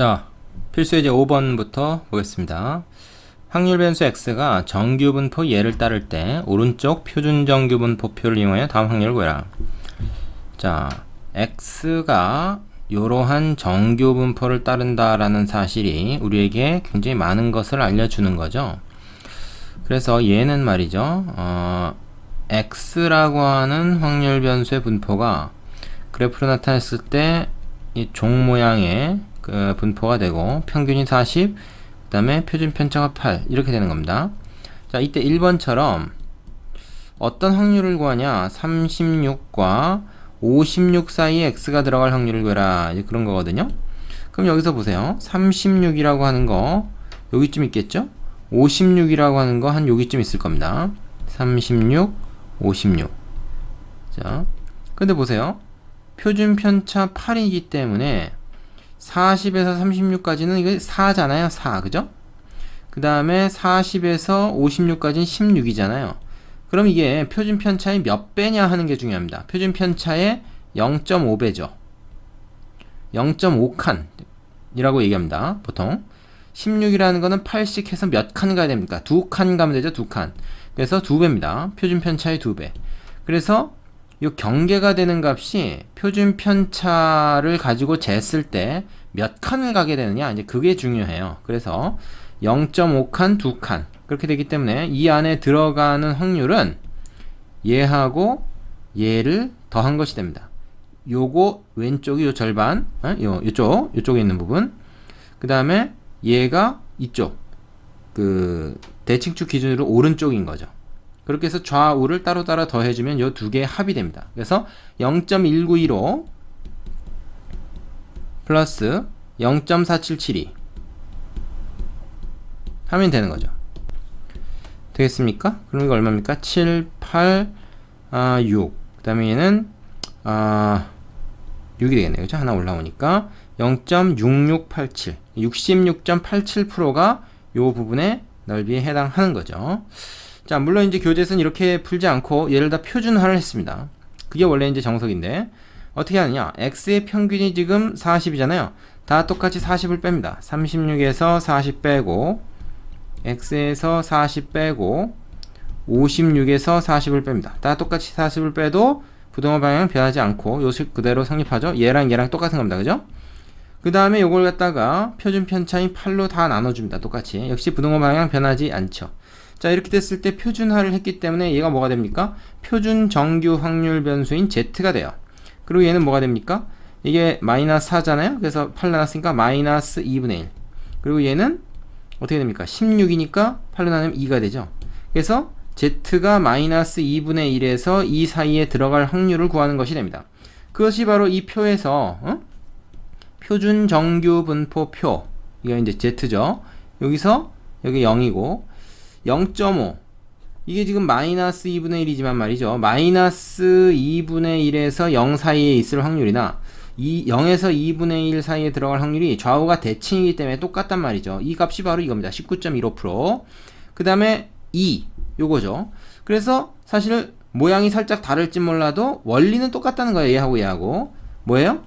자, 필수 예제 5번부터 보겠습니다. 확률 변수 x가 정규 분포 예를 따를 때 오른쪽 표준 정규 분포표를 이용하여 다음 확률을 구해라. 자, x가 이러한 정규 분포를 따른다라는 사실이 우리에게 굉장히 많은 것을 알려주는 거죠. 그래서 얘는 말이죠. 어, x라고 하는 확률 변수의 분포가 그래프로 나타냈을 때 이 종 모양의 그 분포가 되고 평균이 40, 그 다음에 표준 편차가 8 이렇게 되는 겁니다. 자, 이때 1번처럼 어떤 확률을 구하냐? 36과 56 사이에 x가 들어갈 확률을 구해라. 그런 거거든요. 그럼 여기서 보세요. 36이라고 하는 거 여기쯤 있겠죠? 56이라고 하는 거 한 여기쯤 있을 겁니다. 36, 56. 자, 근데 보세요. 표준 편차 8이기 때문에 40에서 36까지는 이게 4잖아요. 4. 그죠? 그 다음에 40에서 56까지는 16이잖아요. 그럼 이게 표준 편차의 몇 배냐 하는 게 중요합니다. 표준 편차의 0.5배죠. 0.5칸이라고 얘기합니다. 보통. 16이라는 거는 8씩 해서 몇 칸 가야 됩니까? 두 칸 가면 되죠. 두 칸. 그래서 두 배입니다. 표준 편차의 두 배. 그래서 이 경계가 되는 값이 표준 편차를 가지고 쟀을 때 몇 칸을 가게 되느냐 이제 그게 중요해요. 그래서 0.5칸, 2칸 그렇게 되기 때문에 이 안에 들어가는 확률은 얘하고 얘를 더한 것이 됩니다. 요거 왼쪽이 요 절반, 어? 요 요쪽 요쪽에 있는 부분. 그 다음에 얘가 이쪽 그 대칭축 기준으로 오른쪽인 거죠. 그렇게 해서 좌우를 따로따로 더해주면 이 두 개의 합이 됩니다. 그래서 0.1915 플러스 0.4772 하면 되는 거죠. 되겠습니까? 그럼 이거 얼마입니까? 7, 8, 아, 6. 그 다음에 얘는, 아, 6이 되겠네요. 그죠? 하나 올라오니까 0.6687. 66.87%가 요 부분의 넓이에 해당하는 거죠. 자, 물론 이제 교재에서는 이렇게 풀지 않고 얘를 다 표준화를 했습니다. 그게 원래 이제 정석인데 어떻게 하느냐? x의 평균이 지금 40이잖아요. 다 똑같이 40을 뺍니다. 36에서 40 빼고 x에서 40 빼고 56에서 40을 뺍니다. 다 똑같이 40을 빼도 부동호 방향은 변하지 않고 요식 그대로 성립하죠. 얘랑 얘랑 똑같은 겁니다. 그죠? 그 다음에 요걸 갖다가 표준 편차인 8로 다 나눠줍니다. 똑같이. 역시 부동호 방향 변하지 않죠. 자 이렇게 됐을 때 표준화를 했기 때문에 얘가 뭐가 됩니까? 표준 정규 확률 변수인 z가 돼요. 그리고 얘는 뭐가 됩니까? 이게 마이너스 4잖아요. 그래서 8 나눴으니까 마이너스 2분의 1. 그리고 얘는 어떻게 됩니까? 16이니까 8로 나누면 2가 되죠. 그래서 z가 마이너스 2분의 1에서 이 사이에 들어갈 확률을 구하는 것이 됩니다. 그것이 바로 이 표에서 어? 표준 정규 분포 표 이거 이제 z죠. 여기서 여기 0이고 0.5 이게 지금 마이너스 2분의 1이지만 말이죠. 마이너스 2분의 1에서 0 사이에 있을 확률이나 이 0에서 2분의 1 사이에 들어갈 확률이 좌우가 대칭이기 때문에 똑같단 말이죠. 이 값이 바로 이겁니다. 19.15%그 다음에 2 요거죠. 그래서 사실 모양이 살짝 다를지 몰라도 원리는 똑같다는 거예요. 얘하고 얘하고 뭐예요?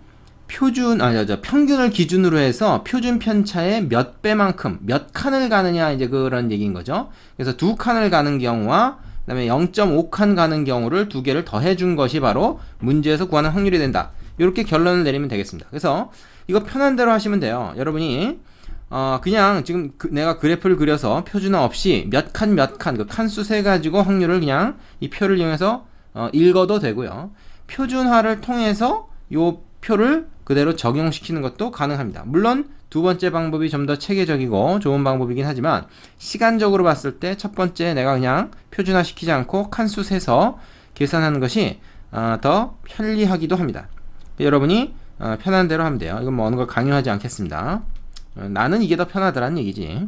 표준 아니 저 평균을 기준으로 해서 표준 편차의 몇 배만큼 몇 칸을 가느냐 이제 그런 얘기인 거죠. 그래서 두 칸을 가는 경우와 그다음에 0.5칸 가는 경우를 두 개를 더해 준 것이 바로 문제에서 구하는 확률이 된다. 이렇게 결론을 내리면 되겠습니다. 그래서 이거 편한 대로 하시면 돼요. 여러분이 어 그냥 지금 그 내가 그래프를 그려서 표준화 없이 몇 칸 몇 칸 그 칸수 세 가지고 확률을 그냥 이 표를 이용해서 어 읽어도 되고요. 표준화를 통해서 요 표를 그대로 적용시키는 것도 가능합니다. 물론 두 번째 방법이 좀 더 체계적이고 좋은 방법이긴 하지만 시간적으로 봤을 때 첫 번째 내가 그냥 표준화 시키지 않고 칸수 세서 계산하는 것이 어, 더 편리하기도 합니다. 여러분이 어, 편한 대로 하면 돼요. 이건 뭐 어느 걸 강요하지 않겠습니다. 어, 나는 이게 더 편하더란 얘기지.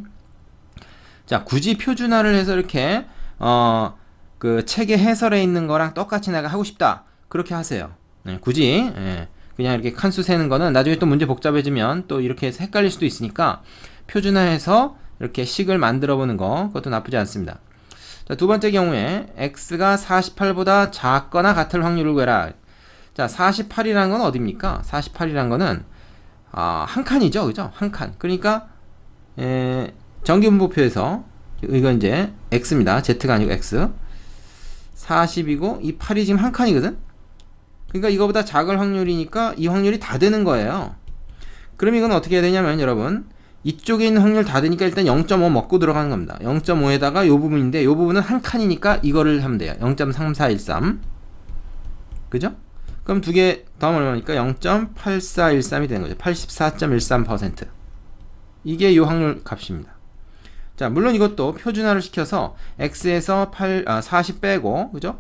자, 굳이 표준화를 해서 이렇게 어, 그 책의 해설에 있는 거랑 똑같이 내가 하고 싶다. 그렇게 하세요. 네, 굳이 예. 그냥 이렇게 칸수 세는 거는 나중에 또 문제 복잡해지면 또 이렇게 해서 헷갈릴 수도 있으니까 표준화해서 이렇게 식을 만들어 보는 거 그것도 나쁘지 않습니다. 자, 두 번째 경우에 x가 48보다 작거나 같을 확률을 구해라. 자, 48이라는 건 어디입니까? 48이라는 거는 아, 한 칸이죠. 그죠? 한 칸. 그러니까 에, 정기분포표에서 이건 이제 x입니다. z가 아니고 x. 40이고 이 8이 지금 한 칸이거든. 그러니까 이거보다 작을 확률이니까 이 확률이 다 되는 거예요. 그럼 이건 어떻게 해야 되냐면 여러분 이쪽에 있는 확률 다 되니까 일단 0.5 먹고 들어가는 겁니다. 0.5에다가 요 부분인데 요 부분은 한 칸이니까 이거를 하면 돼요. 0.3413 그죠? 그럼 두개 더하면 얼마니까 0.8413이 되는 거죠. 84.13% 이게 요 확률 값입니다. 자, 물론 이것도 표준화를 시켜서 x에서 8, 아, 40 빼고, 그죠?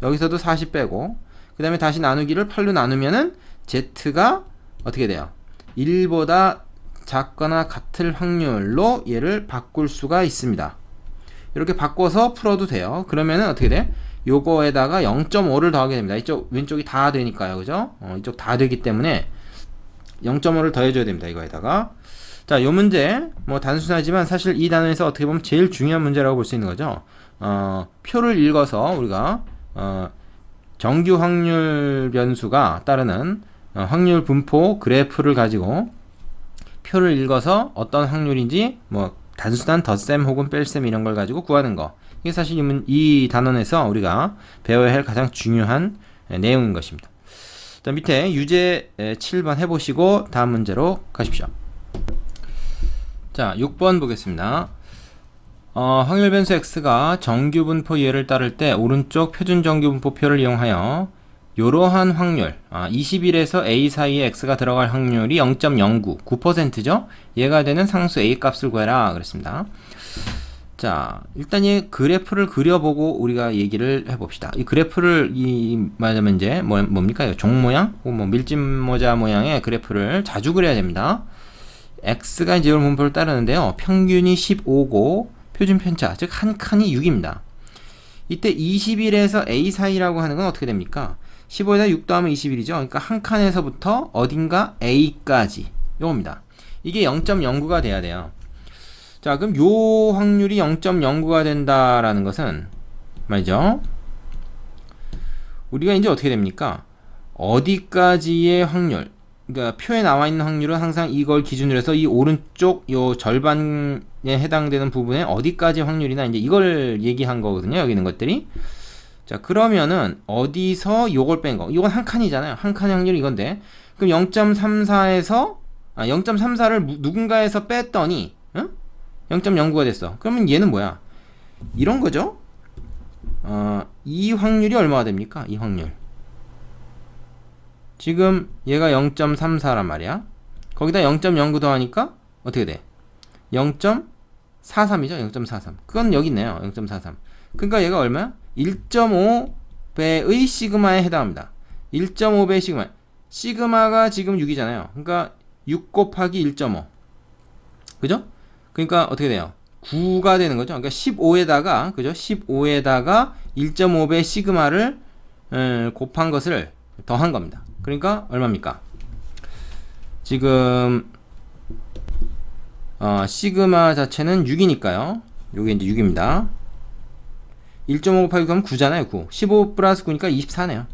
여기서도 40 빼고, 그 다음에 다시 나누기를 8로 나누면은 z가 어떻게 돼요? 1보다 작거나 같을 확률로 얘를 바꿀 수가 있습니다. 이렇게 바꿔서 풀어도 돼요. 그러면은 어떻게 돼? 요거에다가 0.5를 더하게 됩니다. 이쪽 왼쪽이 다 되니까요. 그죠? 어, 이쪽 다 되기 때문에 0.5를 더해줘야 됩니다. 이거에다가. 자, 요 문제, 뭐 단순하지만 사실 이 단원에서 어떻게 보면 제일 중요한 문제라고 볼 수 있는 거죠. 어, 표를 읽어서 우리가, 어, 정규 확률 변수가 따르는 어, 확률 분포 그래프를 가지고 표를 읽어서 어떤 확률인지 뭐 단순한 덧셈 혹은 뺄셈 이런 걸 가지고 구하는 거. 이게 사실 이, 단원에서 우리가 배워야 할 가장 중요한 에, 내용인 것입니다. 자, 밑에 유제 에, 7번 해보시고 다음 문제로 가십시오. 자, 6번 보겠습니다. 어, 확률 변수 x가 정규 분포 예를 따를 때 오른쪽 표준 정규 분포표를 이용하여 이러한 확률, 아, 21에서 a 사이에 x가 들어갈 확률이 0.09, 9%죠? 얘가 되는 상수 a 값을 구해라 그랬습니다. 자, 일단 이 그래프를 그려보고 우리가 얘기를 해봅시다. 이 그래프를 이 말하자면 이제 뭐, 뭡니까? 종 모양, 뭐 밀짚 모자 모양의 그래프를 자주 그려야 됩니다. x가 이제 이런 분포를 따르는데요. 평균이 15고 표준 편차, 즉 한 칸이 6입니다. 이때 21에서 a 사이라고 하는 건 어떻게 됩니까? 15에다 6 더하면 21이죠. 그러니까 한 칸에서부터 어딘가 a까지 요겁니다. 이게 0.09가 돼야 돼요. 자, 그럼 요 확률이 0.09가 된다라는 것은 말이죠. 우리가 이제 어떻게 됩니까? 어디까지의 확률, 그러니까 표에 나와 있는 확률은 항상 이걸 기준으로 해서 이 오른쪽 요 절반에 해당되는 부분에 어디까지 확률이나 이제 이걸 얘기한 거거든요. 여기 있는 것들이. 자, 그러면은 어디서 요걸 뺀 거. 이건 한 칸이잖아요. 한 칸의 확률이 이건데. 그럼 0.34에서 아, 0.34를 누군가에서 뺐더니 응? 0.09가 됐어. 그러면 얘는 뭐야? 이런 거죠? 어, 이 확률이 얼마가 됩니까? 이 확률. 지금 얘가 0.34란 말이야. 거기다 0.09 더하니까 어떻게 돼? 0.43이죠? 0.43. 그건 여기 있네요. 0.43. 그러니까 얘가 얼마야? 1.5배의 시그마에 해당합니다. 1.5배의 시그마. 시그마가 지금 6이잖아요. 그러니까 6 곱하기 1.5. 그죠? 그러니까 어떻게 돼요? 9가 되는 거죠. 그러니까 15에다가 그죠? 15에다가 1.5배 시그마를 에, 곱한 것을 더한 겁니다. 그러니까 얼마입니까? 지금 어, 시그마 자체는 6이니까요. 요게 이제 6입니다. 1.5 곱하기 9하면 9잖아요. 9. 15 플러스 9니까 24네요.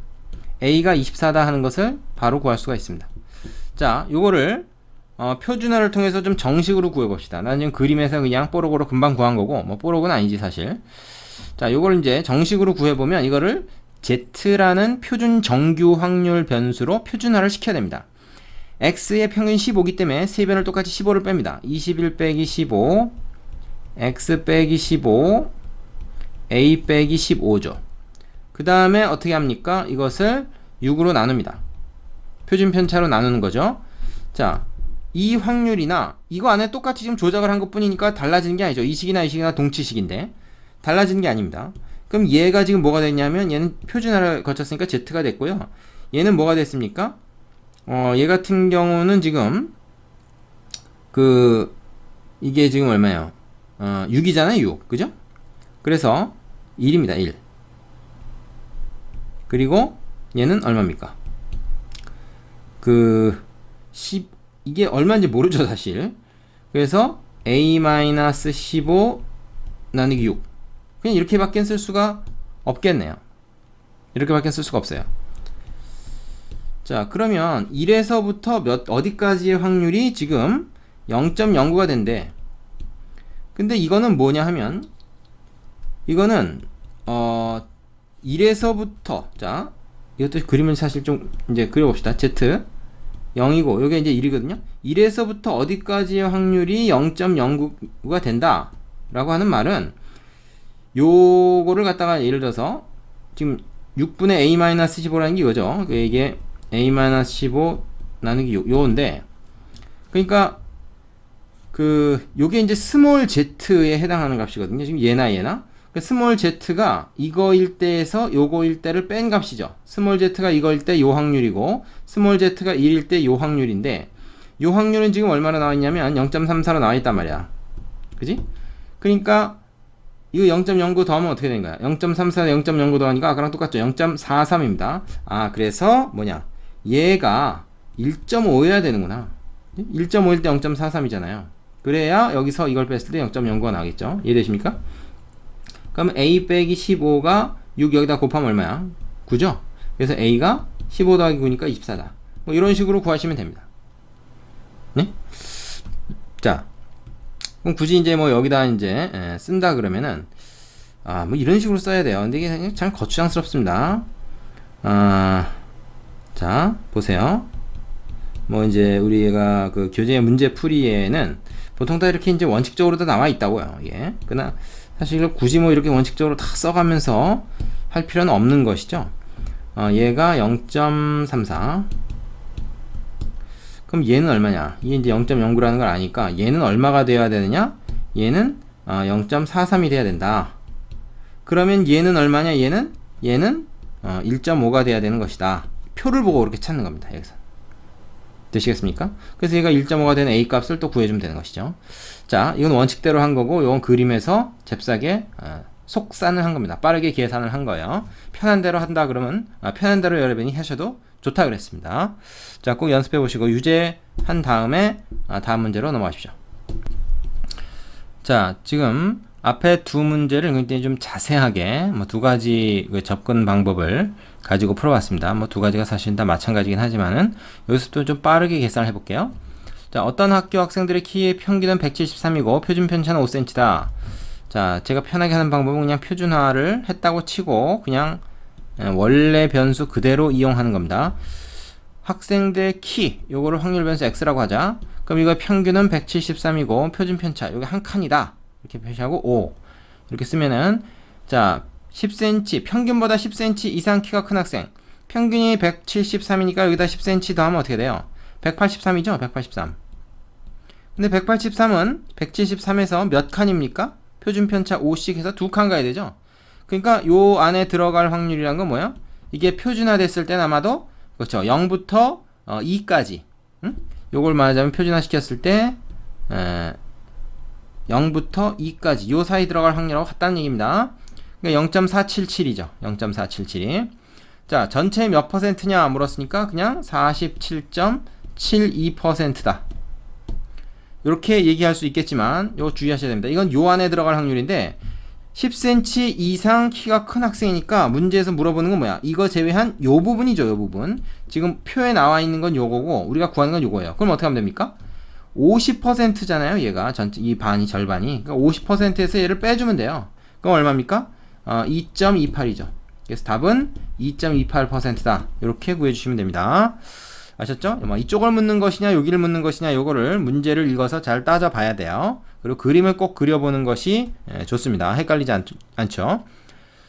A가 24다 하는 것을 바로 구할 수가 있습니다. 자, 요거를 어, 표준화를 통해서 좀 정식으로 구해봅시다. 나는 지금 그림에서 그냥 뽀록으로 금방 구한 거고, 뭐 뽀록은 아니지 사실. 자, 요걸 이제 정식으로 구해보면 이거를 Z라는 표준 정규 확률 변수로 표준화를 시켜야 됩니다. X의 평균 15기 때문에 세 변을 똑같이 15를 뺍니다. 21 빼기 15, X 빼기 15, A 빼기 15죠. 그 다음에 어떻게 합니까? 이것을 6으로 나눕니다. 표준 편차로 나누는 거죠. 자, 이 확률이나 이거 안에 똑같이 지금 조작을 한 것 뿐이니까 달라지는 게 아니죠. 이 식이나 이 식이나 동치식인데 달라지는 게 아닙니다. 그럼 얘가 지금 뭐가 됐냐면 얘는 표준화를 거쳤으니까 Z가 됐고요. 얘는 뭐가 됐습니까? 어, 얘 같은 경우는 지금 그 이게 지금 얼마예요? 어, 6이잖아요, 6. 그죠? 그래서 1입니다. 1. 그리고 얘는 얼마입니까? 그 10, 이게 얼마인지 모르죠, 사실. 그래서 a-15 나누기 6. 그냥 이렇게밖에 쓸 수가 없겠네요. 이렇게밖에 쓸 수가 없어요. 자, 그러면 1에서부터 몇 어디까지의 확률이 지금 0.09가 된대. 근데 이거는 뭐냐 하면 이거는 어 1에서부터 자, 이것도 그림을 사실 좀 이제 그려 봅시다. Z 0이고 요게 이제 1이거든요. 1에서부터 어디까지의 확률이 0.09가 된다. 라고 하는 말은 요거를 갖다가 예를 들어서 지금 6분의 a-15라는 게 이거죠. 그 이게 a-15 나누기 요, 요인데 그러니까 그 요게 이제 스몰 z에 해당하는 값이거든요. 지금 얘나 얘나 그 스몰 z가 이거일 때에서 요거일 때를 뺀 값이죠. 스몰 z가 이거일 때 요 확률이고 스몰 z가 1일 때 요 확률인데 요 확률은 지금 얼마나 나와 있냐면 0.34로 나와 있단 말이야. 그지? 그러니까 이거 0.09 더하면 어떻게 되는 거야? 0.34에 0.09 더하니까 아까랑 똑같죠? 0.43입니다. 아, 그래서 뭐냐? 얘가 1.5여야 되는구나. 1.5일 때 0.43이잖아요. 그래야 여기서 이걸 뺐을 때 0.09가 나오겠죠? 이해되십니까? 그러면 a 빼기 15가 6 여기다 곱하면 얼마야? 9죠? 그래서 a가 15 더하기 9니까 24다. 뭐 이런 식으로 구하시면 됩니다. 네? 자, 그럼 굳이 이제 뭐 여기다 이제 에, 쓴다 그러면은 아 뭐 이런 식으로 써야 돼요. 근데 이게 참 거추장스럽습니다. 아, 자 보세요. 뭐 이제 우리가 그 교재 문제 풀이에는 보통 다 이렇게 이제 원칙적으로 다 나와 있다고요. 예. 그러나 사실 굳이 뭐 이렇게 원칙적으로 다 써가면서 할 필요는 없는 것이죠. 어, 얘가 0.34 그럼 얘는 얼마냐? 이게 이제 0.09라는 걸 아니까 얘는 얼마가 되어야 되느냐? 얘는 어, 0.43이 돼야 된다. 그러면 얘는 얼마냐? 얘는 얘는 어, 1.5가 돼야 되는 것이다. 표를 보고 그렇게 찾는 겁니다. 여기서. 되시겠습니까? 그래서 얘가 1.5가 되는 A 값을 또 구해주면 되는 것이죠. 자, 이건 원칙대로 한 거고, 이건 그림에서 잽싸게 어, 속산을 한 겁니다. 빠르게 계산을 한 거예요. 편한 대로 한다 그러면 아, 편한 대로 여러분이 하셔도 좋다 그랬습니다. 자, 꼭 연습해 보시고 유제 한 다음에 아, 다음 문제로 넘어가십시오. 자, 지금 앞에 두 문제를 굉장히 좀 자세하게 뭐 두 가지 그 접근 방법을 가지고 풀어봤습니다. 뭐 두 가지가 사실 다 마찬가지긴 하지만은 여기서 또좀 빠르게 계산을 해볼게요. 자, 어떤 학교 학생들의 키의 평균은 173이고 표준 편차는 5cm다. 자, 제가 편하게 하는 방법은 그냥 표준화를 했다고 치고 그냥 예, 원래 변수 그대로 이용하는 겁니다. 학생들 키, 요거를 확률 변수 x라고 하자. 그럼 이거 평균은 173이고 표준 편차, 요게 한 칸이다. 이렇게 표시하고 5. 이렇게 쓰면은 자, 10cm, 평균보다 10cm 이상 키가 큰 학생. 평균이 173이니까 여기다 10cm 더하면 어떻게 돼요? 183이죠? 183. 근데 183은 173에서 몇 칸입니까? 표준 편차 5씩 해서 두 칸 가야 되죠? 그러니까 요 안에 들어갈 확률이란 건 뭐예요? 이게 표준화 됐을 땐 아마도 그렇죠. 0부터 어, 2까지. 응? 요걸 말하자면 표준화 시켰을 때 에, 0부터 2까지 요 사이 들어갈 확률하고 같다는 얘기입니다. 그러니까 0.477이죠. 0.477이. 자, 전체 몇 퍼센트냐 물었으니까 그냥 47.72%다. 이렇게 얘기할 수 있겠지만 요 주의하셔야 됩니다. 이건 요 안에 들어갈 확률인데 10cm 이상 키가 큰 학생이니까 문제에서 물어보는 건 뭐야? 이거 제외한 요 부분이죠, 요 부분. 지금 표에 나와 있는 건 요거고 우리가 구하는 건 요거예요. 그럼 어떻게 하면 됩니까? 50%잖아요, 얘가 전체 이 반이 절반이. 그러니까 50%에서 얘를 빼주면 돼요. 그럼 얼마입니까? 어, 2.28이죠. 그래서 답은 2.28%다. 이렇게 구해주시면 됩니다. 아셨죠? 뭐 이쪽을 묻는 것이냐 여기를 묻는 것이냐 요거를 문제를 읽어서 잘 따져봐야 돼요. 그리고 그림을 꼭 그려보는 것이 예, 좋습니다. 헷갈리지 않, 않죠?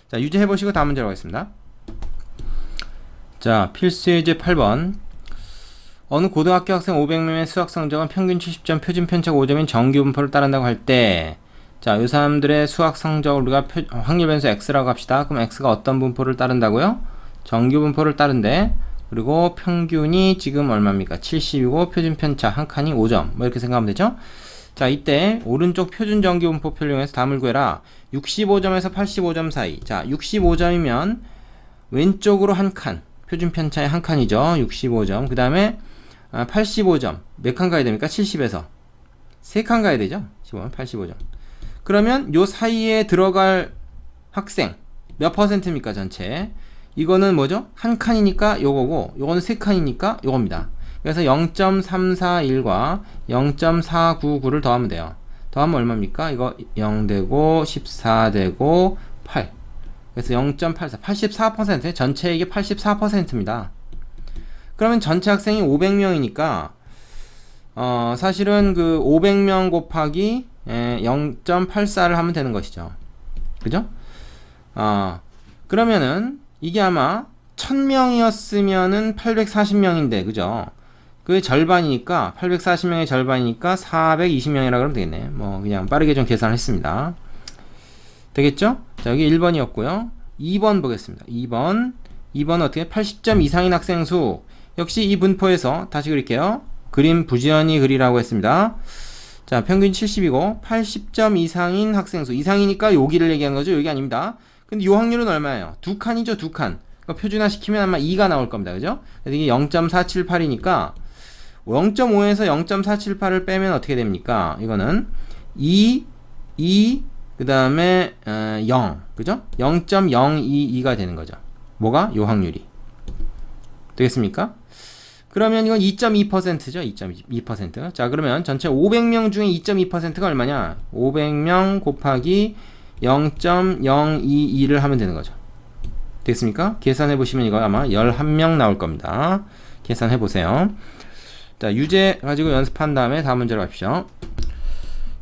자 유제 해보시고 다음 문제로 가겠습니다. 자 필수예제 8번 어느 고등학교 학생 500명의 수학 성적은 평균 70점, 표준 편차가 5점인 정규 분포를 따른다고 할 때, 자, 이 사람들의 수학 성적을 우리가 표, 확률 변수 x라고 합시다. 그럼 x가 어떤 분포를 따른다고요? 정규 분포를 따른데, 그리고 평균이 지금 얼마입니까? 70이고 표준 편차 한 칸이 5점. 뭐 이렇게 생각하면 되죠? 자, 이때 오른쪽 표준 정규 분포표를 이용해서 답을 구해라. 65점에서 85점 사이. 자, 65점이면 왼쪽으로 한 칸. 표준 편차의 한 칸이죠. 65점. 그 다음에 85점. 몇 칸 가야 됩니까? 70에서. 3칸 가야 되죠? 15면 85점. 그러면 요 사이에 들어갈 학생 몇 퍼센트입니까? 전체. 이거는 뭐죠? 한 칸이니까 요거고 요거는 세 칸이니까 요겁니다. 그래서 0.341과 0.499를 더하면 돼요. 더하면 얼마입니까? 이거 0 되고 14 되고 8. 그래서 0.84, 84% 전체에게 84%입니다. 그러면 전체 학생이 500명이니까 어, 사실은 그 500명 곱하기 0.84를 하면 되는 것이죠. 그죠? 어, 그러면은 이게 아마 1000명이었으면은 840명인데, 그죠? 그 절반이니까, 840명의 절반이니까 420명이라 그러면 되겠네. 뭐, 그냥 빠르게 좀 계산을 했습니다. 되겠죠? 자, 여기 1번이었고요. 2번 보겠습니다. 2번. 2번 어떻게? 80점 이상인 학생 수. 역시 이 분포에서 다시 그릴게요. 그림 부지런히 그리라고 했습니다. 자, 평균 70이고 80점 이상인 학생 수. 이상이니까 여기를 얘기한 거죠. 여기 아닙니다. 근데 요 확률은 얼마예요? 두 칸이죠, 두 칸. 그러니까 표준화 시키면 아마 2가 나올 겁니다. 그죠? 이게 0.478이니까 0.5에서 0.478을 빼면 어떻게 됩니까? 이거는 2, 2, 그 다음에 어, 0, 그죠? 0.022가 되는 거죠. 뭐가? 요 확률이. 되겠습니까? 그러면 이건 2.2%죠. 2.2%. 자, 그러면 전체 500명 중에 2.2%가 얼마냐? 500명 곱하기 0.022를 하면 되는 거죠. 됐습니까? 계산해 보시면 이거 아마 11명 나올 겁니다. 계산해 보세요. 자, 유제 가지고 연습한 다음에 다음 문제로 갑시다.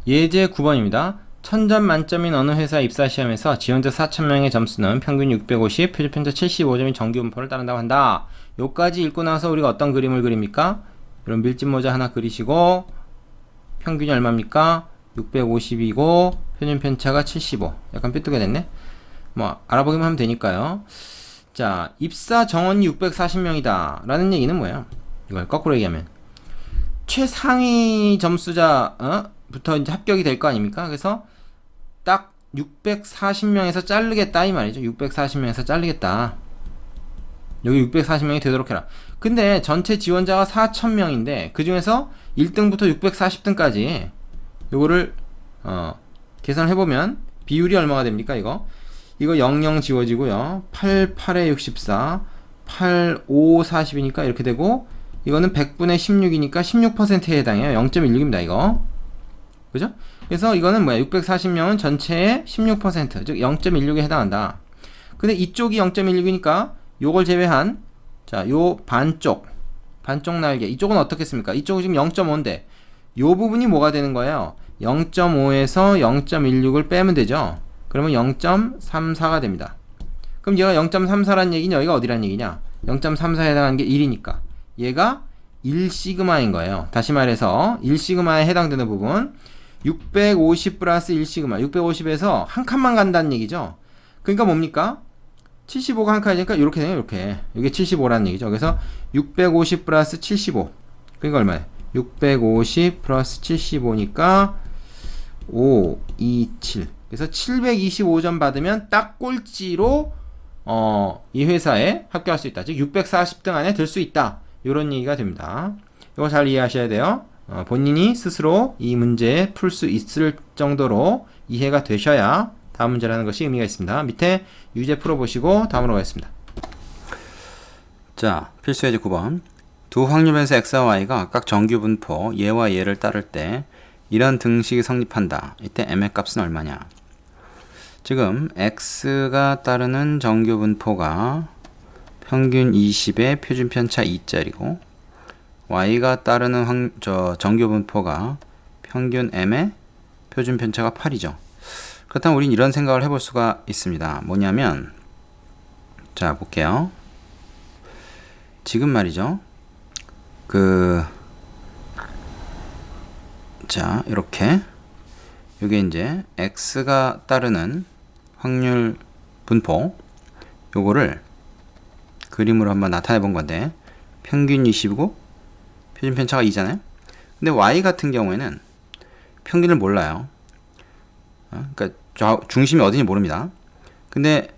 예제 9번입니다. 1000점 만점인 어느 회사 입사 시험에서 지원자 4000명의 점수는 평균 650, 표준 편차 75점인 정규 분포를 따른다고 한다. 요까지 읽고 나서 우리가 어떤 그림을 그립니까? 이런 밀짚 모자 하나 그리시고 평균이 얼마입니까? 650이고 표준 편차가 75. 약간 삐뚤게 됐네. 뭐 알아보기만 하면 되니까요. 자, 입사 정원이 640명이다. 라는 얘기는 뭐예요? 이걸 거꾸로 얘기하면 최상위 점수자 어? 부터 이제 합격이 될 거 아닙니까? 그래서 딱 640명에서 자르겠다 이 말이죠. 640명에서 자르겠다. 여기 640명이 되도록 해라. 근데 전체 지원자가 4,000명인데 그 중에서 1등부터 640등까지 요거를 어, 계산을 해보면 비율이 얼마가 됩니까? 이거 이거 00 지워지고요. 8, 8에 64, 8, 5, 40이니까 이렇게 되고 이거는 100분의 16이니까 16%에 해당해요. 0.16입니다. 이거 그죠? 그래서 이거는 뭐야? 640명은 전체의 16%, 즉 0.16에 해당한다. 근데 이쪽이 0.16이니까 요걸 제외한 자, 요 반쪽 반쪽 날개 이쪽은 어떻겠습니까? 이쪽은 지금 0.5인데 요 부분이 뭐가 되는 거예요? 0.5에서 0.16을 빼면 되죠. 그러면 0.34가 됩니다. 그럼 얘가 0.34란 얘기냐? 여기가 어디란 얘기냐? 0.34에 해당하는 게 1이니까 얘가 1시그마인 거예요. 다시 말해서 1시그마에 해당되는 부분 650 플러스 1시그마 650에서 한 칸만 간다는 얘기죠. 그러니까 뭡니까? 75가 한 칸이니까 이렇게 되요 이렇게 이게 75라는 얘기죠. 그래서 650 플러스 75 그러니까 얼마예요? 650 플러스 75니까 5, 2, 7 그래서 725점 받으면 딱 꼴찌로 어, 이 회사에 합격할 수 있다. 즉 640등 안에 들 수 있다. 이런 얘기가 됩니다. 이거 잘 이해하셔야 돼요. 어, 본인이 스스로 이 문제 풀 수 있을 정도로 이해가 되셔야 다음 문제라는 것이 의미가 있습니다. 밑에 유제 풀어보시고 다음으로 가겠습니다. 자, 필수 예제 9번. 두 확률변수 x와 y가 각 정규 분포 얘와 얘를 따를 때 이런 등식이 성립한다. 이때 m의 값은 얼마냐? 지금 x가 따르는 정규 분포가 평균 20의 표준 편차 2짜리고 y가 따르는 확, 저 정규 분포가 평균 m의 표준 편차가 8이죠. 그렇다면 우린 이런 생각을 해볼 수가 있습니다. 뭐냐면 자 볼게요. 지금 말이죠. 그 자, 이렇게 이게 이제 x가 따르는 확률 분포 요거를 그림으로 한번 나타내 본 건데 평균 20이고 표준 편차가 2잖아요. 근데 y 같은 경우에는 평균을 몰라요. 어? 그러니까 좌, 중심이 어딘지 모릅니다. 근데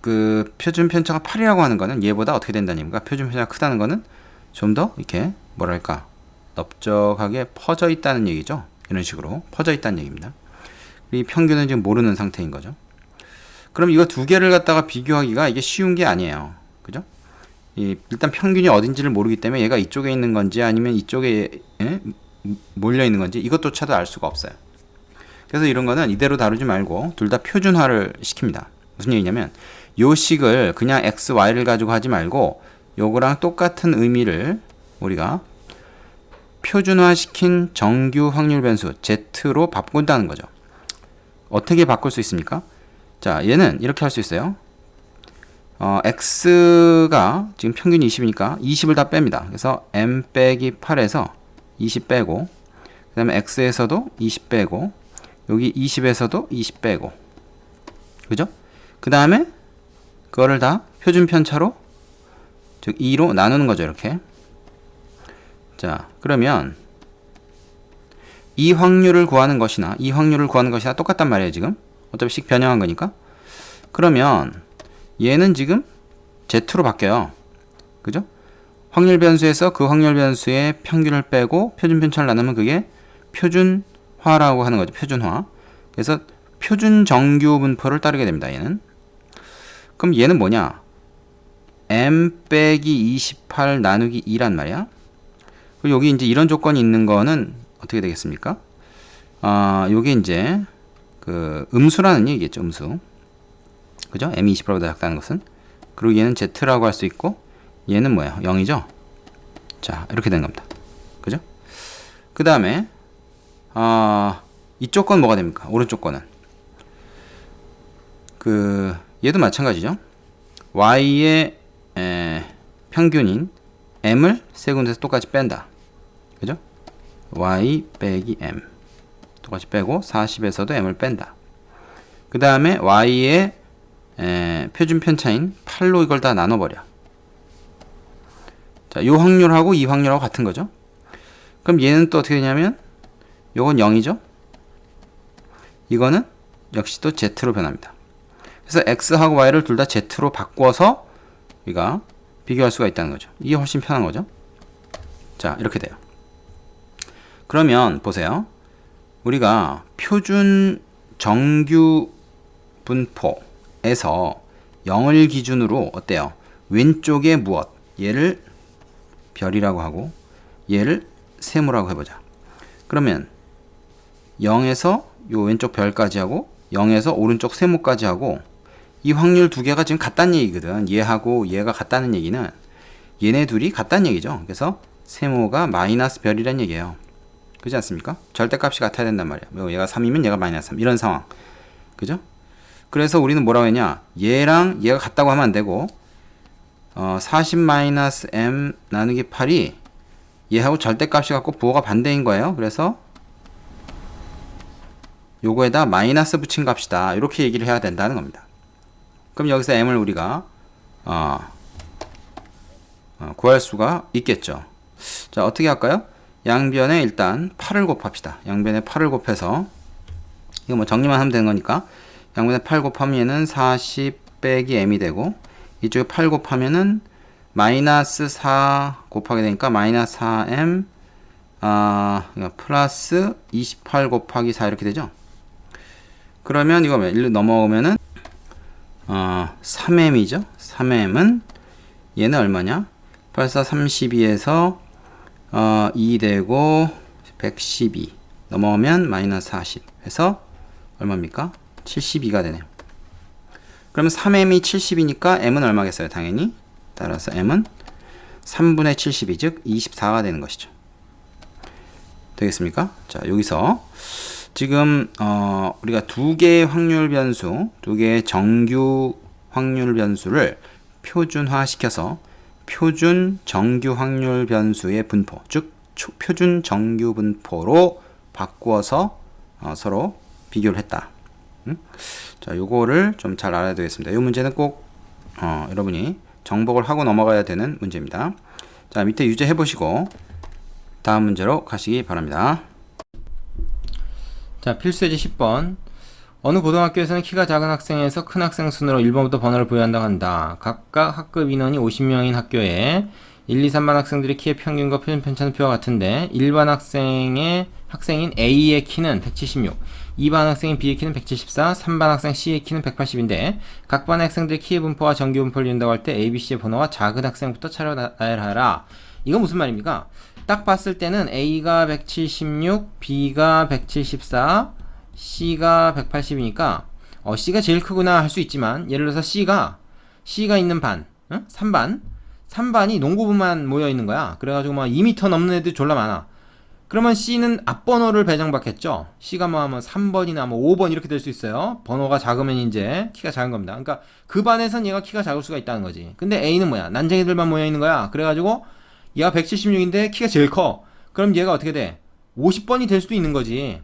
그 표준 편차가 8이라고 하는 거는 얘보다 어떻게 된다는 얘기인가? 표준 편차가 크다는 거는 좀 더 이렇게 뭐랄까 넓적하게 퍼져 있다는 얘기죠. 이런 식으로 퍼져 있다는 얘기입니다. 이 평균은 지금 모르는 상태인 거죠. 그럼 이거 두 개를 갖다가 비교하기가 이게 쉬운 게 아니에요. 이 일단 평균이 어딘지를 모르기 때문에 얘가 이쪽에 있는 건지 아니면 이쪽에 예? 몰려 있는 건지 이것조차도 알 수가 없어요. 그래서 이런 거는 이대로 다루지 말고 둘 다 표준화를 시킵니다. 무슨 얘기냐면 요 식을 그냥 x, y를 가지고 하지 말고 요거랑 똑같은 의미를 우리가 표준화시킨 정규 확률 변수 z로 바꾼다는 거죠. 어떻게 바꿀 수 있습니까? 자, 얘는 이렇게 할 수 있어요. 어, x가 지금 평균이 20이니까 20을 다 뺍니다. 그래서 m 빼기 8에서 20 빼고 그 다음에 x에서도 20 빼고 여기 20에서도 20 빼고. 그죠? 그 다음에 그거를 다 표준 편차로 즉 2로 나누는 거죠 이렇게. 자 그러면 이 확률을 구하는 것이나 이 확률을 구하는 것이나 똑같단 말이에요 지금. 어차피 식 변형한 거니까. 그러면 얘는 지금 z로 바뀌어요. 그죠? 확률 변수에서 그 확률 변수의 평균을 빼고 표준 편차를 나누면 그게 표준 화라고 하는 거죠 표준화 그래서 표준 정규 분포를 따르게 됩니다 얘는 그럼 얘는 뭐냐 m 빼기 28 나누기 2란 말이야 그리고 여기 이제 이런 조건이 있는 거는 어떻게 되겠습니까? 아, 요게 이제 그 음수라는 얘기겠죠, 음수. 그죠? m이 20보다 작다는 것은. 그리고 얘는 z라고 할 수 있고 얘는 뭐야? 0이죠? 자, 이렇게 된 겁니다. 그죠? 그 다음에 아, 이쪽 건 뭐가 됩니까? 오른쪽 거는 그 얘도 마찬가지죠. y의 에, 평균인 m을 세 군데서 똑같이 뺀다. 그죠? y 빼기 m 똑같이 빼고 40에서도 m을 뺀다. 그 다음에 y의 에, 표준 편차인 8로 이걸 다 나눠버려. 자, 요 확률하고 이 확률하고 같은 거죠. 그럼 얘는 또 어떻게 되냐면 요건 0이죠. 이거는 역시 또 z로 변합니다. 그래서 x하고 y를 둘 다 z로 바꿔서 우리가 비교할 수가 있다는 거죠. 이게 훨씬 편한 거죠. 자, 이렇게 돼요. 그러면 보세요. 우리가 표준 정규 분포에서 0을 기준으로 어때요? 왼쪽에 무엇? 얘를 별이라고 하고 얘를 세모라고 해보자. 그러면 0에서 요 왼쪽 별까지 하고 0에서 오른쪽 세모까지 하고 이 확률 두 개가 지금 같다는 얘기거든. 얘하고 얘가 같다는 얘기는 얘네 둘이 같다는 얘기죠. 그래서 세모가 마이너스 별이란 얘기예요. 그렇지 않습니까? 절대값이 같아야 된단 말이야. 뭐 얘가 3이면 얘가 마이너스 3 이런 상황. 그죠? 그래서 우리는 뭐라고 했냐? 얘랑 얘가 같다고 하면 안 되고 어, 40 마이너스 m 나누기 8이 얘하고 절대값이 같고 부호가 반대인 거예요. 그래서 요거에다 마이너스 붙인 값이다. 이렇게 얘기를 해야 된다는 겁니다. 그럼 여기서 m을 우리가 어, 어, 구할 수가 있겠죠. 자, 어떻게 할까요? 양변에 일단 8을 곱합시다. 양변에 8을 곱해서 이거 뭐 정리만 하면 되는 거니까 양변에 8 곱하면 얘는 40 빼기 m이 되고 이쪽에 8 곱하면은 마이너스 4 곱하게 되니까 마이너스 4m 아, 플러스 28 곱하기 4 이렇게 되죠. 그러면 이거 1로 넘어오면은 어, 3m이죠. 3m은 얘는 얼마냐? 84 32에서 어, 2 되고 112 넘어오면 마이너스 40 해서 얼마입니까? 72가 되네요. 그러면 3m이 70이니까 m은 얼마겠어요? 당연히. 따라서 m은 3분의 72, 즉 24가 되는 것이죠. 되겠습니까? 자, 여기서 지금 어, 우리가 두 개의 확률 변수, 두 개의 정규 확률 변수를 표준화 시켜서 표준 정규 확률 변수의 분포, 즉 표준 정규 분포로 바꾸어서 어, 서로 비교를 했다. 음? 자, 요거를 좀 잘 알아야 되겠습니다. 이 문제는 꼭 어, 여러분이 정복을 하고 넘어가야 되는 문제입니다. 자, 밑에 유제 해 보시고 다음 문제로 가시기 바랍니다. 자, 필수예제 10번. 어느 고등학교에서는 키가 작은 학생에서 큰 학생 순으로 1번부터 번호를 부여한다고 한다. 각각 학급 인원이 50명인 학교에 1, 2, 3반 학생들의 키의 평균과 표준 편차는 표와 같은데 1반 학생의 학생인 A의 키는 176, 2반 학생인 B의 키는 174, 3반 학생 C의 키는 180인데 각 반의 학생들의 키의 분포와 정규 분포를 이룬다고 할 때 A, B, C의 번호가 작은 학생부터 차려 나열하라. 이건 무슨 말입니까? 딱 봤을 때는 A가 176, B가 174, C가 180이니까 어, C가 제일 크구나 할 수 있지만 예를 들어서 C가 C가 있는 반, 응? 3반 3반이 농구부만 모여 있는 거야. 그래가지고 막 2m 넘는 애들 졸라 많아. 그러면 C는 앞번호를 배정받겠죠. C가 뭐 하면 3번이나 뭐 5번 이렇게 될 수 있어요. 번호가 작으면 이제 키가 작은 겁니다. 그러니까 그 반에선 얘가 키가 작을 수가 있다는 거지. 근데 A는 뭐야? 난쟁이들만 모여 있는 거야. 그래가지고 얘가 176인데 키가 제일 커. 그럼 얘가 어떻게 돼? 50번이 될 수도 있는 거지.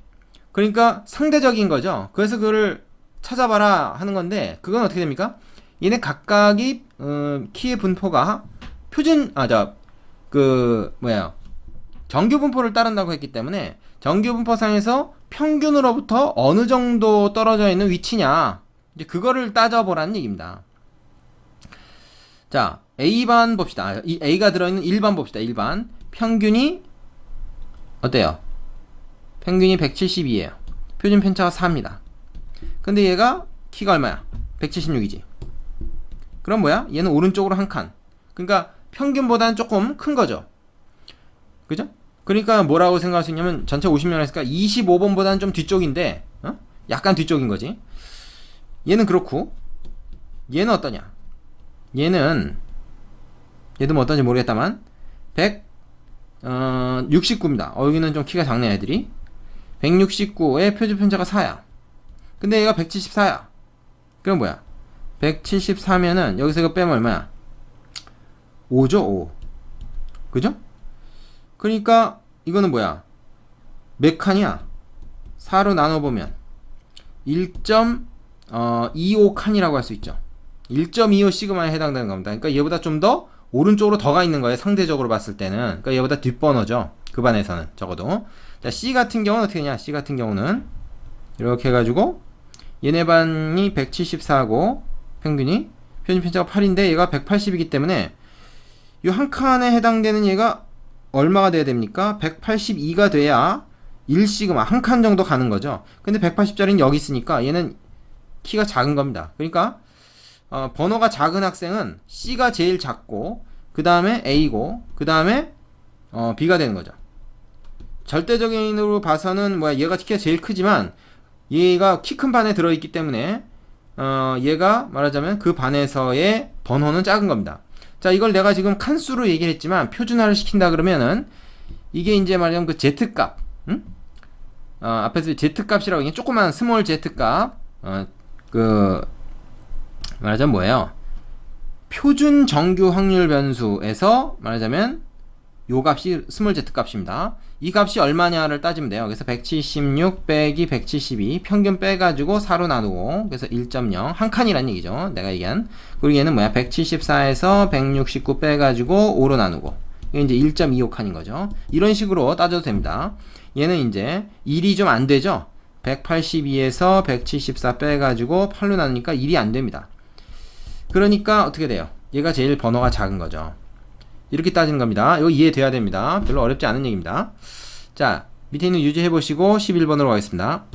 그러니까 상대적인 거죠. 그래서 그거를 찾아봐라 하는 건데 그건 어떻게 됩니까? 얘네 각각이 어, 키의 분포가 표준 아자 그 뭐야 정규 분포를 따른다고 했기 때문에 정규 분포상에서 평균으로부터 어느 정도 떨어져 있는 위치냐 이제 그거를 따져보라는 얘기입니다. 자 A반 봅시다. 아, 이 A가 들어있는 1반 봅시다. 1반 평균이 어때요? 평균이 172예요. 표준 편차가 4입니다. 근데 얘가 키가 얼마야? 176이지. 그럼 뭐야? 얘는 오른쪽으로 한 칸. 그러니까 평균보다는 조금 큰 거죠. 그죠? 그러니까 뭐라고 생각할 수 있냐면 전체 50명 했으니까 25번보다는 좀 뒤쪽인데 어? 약간 뒤쪽인 거지. 얘는 그렇고 얘는 어떠냐? 얘는 얘도 뭐 어떤지 모르겠다만 100 어, 69입니다. 어, 여기는 좀 키가 작네 애들이. 169의 표준 편차가 4야. 근데 얘가 174야. 그럼 뭐야? 174면은 여기서 이거 빼면 얼마야? 5죠, 5. 그죠? 그러니까 이거는 뭐야? 몇 칸이야? 4로 나눠보면 1.25 칸이라고 할 수 있죠. 1.25 시그마에 해당되는 겁니다. 그러니까 얘보다 좀 더 오른쪽으로 더 가 있는 거예요. 상대적으로 봤을 때는. 그러니까 얘보다 뒷번호죠. 그 반에서는 적어도. 자, C 같은 경우는 어떻게 되냐? C 같은 경우는 이렇게 해 가지고 얘네 반이 174고 평균이 표준 편차가 8인데 얘가 180이기 때문에 이 한 칸에 해당되는 얘가 얼마가 돼야 됩니까? 182가 돼야 1시그마 한 칸 정도 가는 거죠. 근데 180짜리는 여기 있으니까 얘는 키가 작은 겁니다. 그러니까 어, 번호가 작은 학생은 C가 제일 작고 그 다음에 A고 그 다음에 어, B가 되는 거죠. 절대적인으로 봐서는 뭐야 얘가 키가 제일 크지만 얘가 키 큰 반에 들어있기 때문에 어, 얘가 말하자면 그 반에서의 번호는 작은 겁니다. 자, 이걸 내가 지금 칸수로 얘기를 했지만 표준화를 시킨다 그러면은 이게 이제 말하자면 그 z 값, 응? 어, 앞에서 z 값이라고 그냥 조그만 스몰 z 값, 어, 그 말하자면 뭐예요? 표준 정규 확률 변수에서 말하자면 요 값이 스몰 z 값입니다. 이 값이 얼마냐를 따지면 돼요. 그래서 176 빼기 172 평균 빼가지고 4로 나누고 그래서 1.0 한 칸이란 얘기죠. 내가 얘기한 그리고 얘는 뭐야 174에서 169 빼가지고 5로 나누고 이게 이제 1.25 칸인 거죠. 이런 식으로 따져도 됩니다. 얘는 이제 1이 좀 안 되죠. 182에서 174 빼가지고 8로 나누니까 1이 안 됩니다. 그러니까 어떻게 돼요? 얘가 제일 번호가 작은 거죠. 이렇게 따지는 겁니다. 이거 이해돼야 됩니다. 별로 어렵지 않은 얘기입니다. 자, 밑에 있는 유지해 보시고 11번으로 가겠습니다.